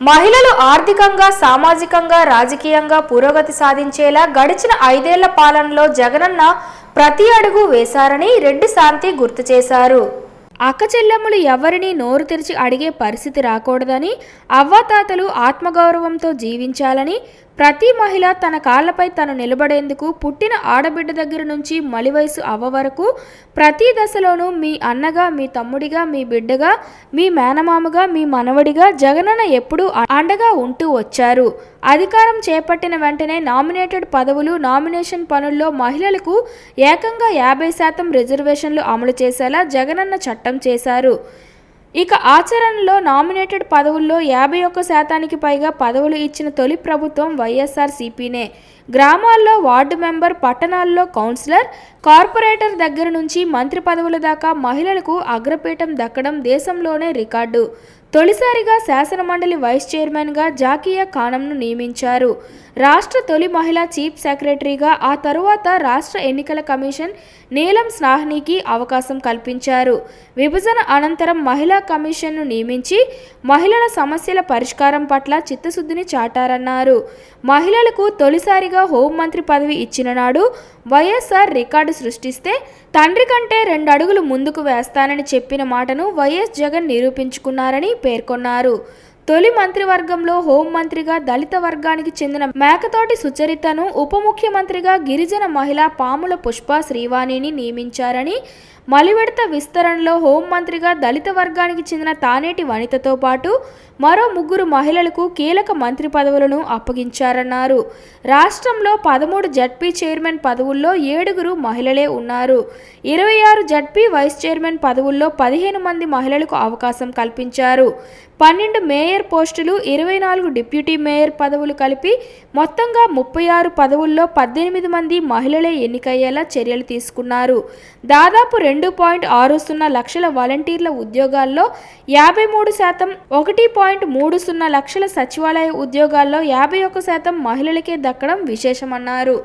మహిళలు ఆర్థికంగా సామాజికంగా రాజకీయంగా పురోగతి సాధించేలా గడిచిన ఐదేళ్ళ పాలనలో జగనన్న ప్రతి అడుగు వేశారని రెడ్డి శాంతి గుర్తు చేశారు. అక్క చెల్లెమ్మలు ఎవరిని నోరు తెరిచి అడిగే పరిస్థితి రాకూడదని అవ్వాతాతలు ఆత్మగౌరవంతో జీవించాలని ప్రతి మహిళ తన కాళ్ళపై తను నిలబడేందుకు పుట్టిన ఆడబిడ్డ దగ్గర నుంచి మలి వయసు అవ్వ వరకు ప్రతి దశలోనూ మీ అన్నగా మీ తమ్ముడిగా మీ బిడ్డగా మీ మేనమామగా మీ మనవడిగా జగనన్న ఎప్పుడూ అండగా ఉంటూ వచ్చారు. అధికారం చేపట్టిన వెంటనే నామినేటెడ్ పదవులు నామినేషన్ పనుల్లో మహిళలకు ఏకంగా యాభై శాతం రిజర్వేషన్లు అమలు చేసేలా జగనన్న చట్టం చేశారు. ఇక ఆచరణలో నామినేటెడ్ పదవుల్లో యాభై ఒక్క శాతానికి పైగా పదవులు ఇచ్చిన తొలి ప్రభుత్వం వైఎస్ఆర్ సిపినే. గ్రామాల్లో వార్డు మెంబర్ పట్టణాల్లో కౌన్సిలర్ కార్పొరేటర్ దగ్గర నుంచి మంత్రి పదవుల దాకా మహిళలకు అగ్రపీఠం దక్కడం దేశంలోనే రికార్డు. తొలిసారిగా శాసనమండలి వైస్ చైర్మన్గా జాకియా ఖానంను నియమించారు. రాష్ట్ర తొలి మహిళా చీఫ్ సెక్రటరీగా ఆ తరువాత రాష్ట్ర ఎన్నికల కమిషన్ నీలం స్నాహ్నికి అవకాశం కల్పించారు. విభజన అనంతరం మహిళా కమిషన్ను నియమించి మహిళల సమస్యల పరిష్కారం పట్ల చిత్తశుద్ధిని చాటారన్నారు. మహిళలకు తొలిసారిగా హోంమంత్రి పదవి ఇచ్చిన నాడు వైఎస్ఆర్ రికార్డు సృష్టిస్తే తండ్రి కంటే రెండు అడుగులు ముందుకు వేస్తానని చెప్పిన మాటను వైఎస్ జగన్ నిరూపించుకున్నారని పేర్కొన్నారు. తొలి మంత్రివర్గంలో హోంమంత్రిగా దళిత వర్గానికి చెందిన మేకతోటి సుచరితను ఉప ముఖ్యమంత్రిగా గిరిజన మహిళ పాముల పుష్ప శ్రీవాణిని నియమించారని మలివిడత విస్తరణలో హోంమంత్రిగా దళిత వర్గానికి చెందిన తానేటి వనితతో పాటు మరో ముగ్గురు మహిళలకు కీలక మంత్రి పదవులను అప్పగించారన్నారు. రాష్ట్రంలో పదమూడు జడ్పీ చైర్మన్ పదవుల్లో ఏడుగురు మహిళలే ఉన్నారు. ఇరవై ఆరు జడ్పీ వైస్ చైర్మన్ పదవుల్లో పదిహేను మంది మహిళలకు అవకాశం కల్పించారు. పన్నెండు మేయర్ పోస్టులు ఇరవై నాలుగు డిప్యూటీ మేయర్ పదవులు కలిపి మొత్తంగా ముప్పై ఆరు పదవుల్లో పద్దెనిమిది మంది మహిళలే ఎన్నికయ్యేలా చర్యలు తీసుకున్నారు. దాదాపు రెండు రెండు పాయింట్ ఆరు సున్నా లక్షల వాలంటీర్ల ఉద్యోగాల్లో యాభై మూడు శాతం ఒకటి పాయింట్ మూడు సున్నా లక్షల సచివాలయ ఉద్యోగాల్లో యాభై ఒక్క శాతం మహిళలకే దక్కడం విశేషమన్నారు.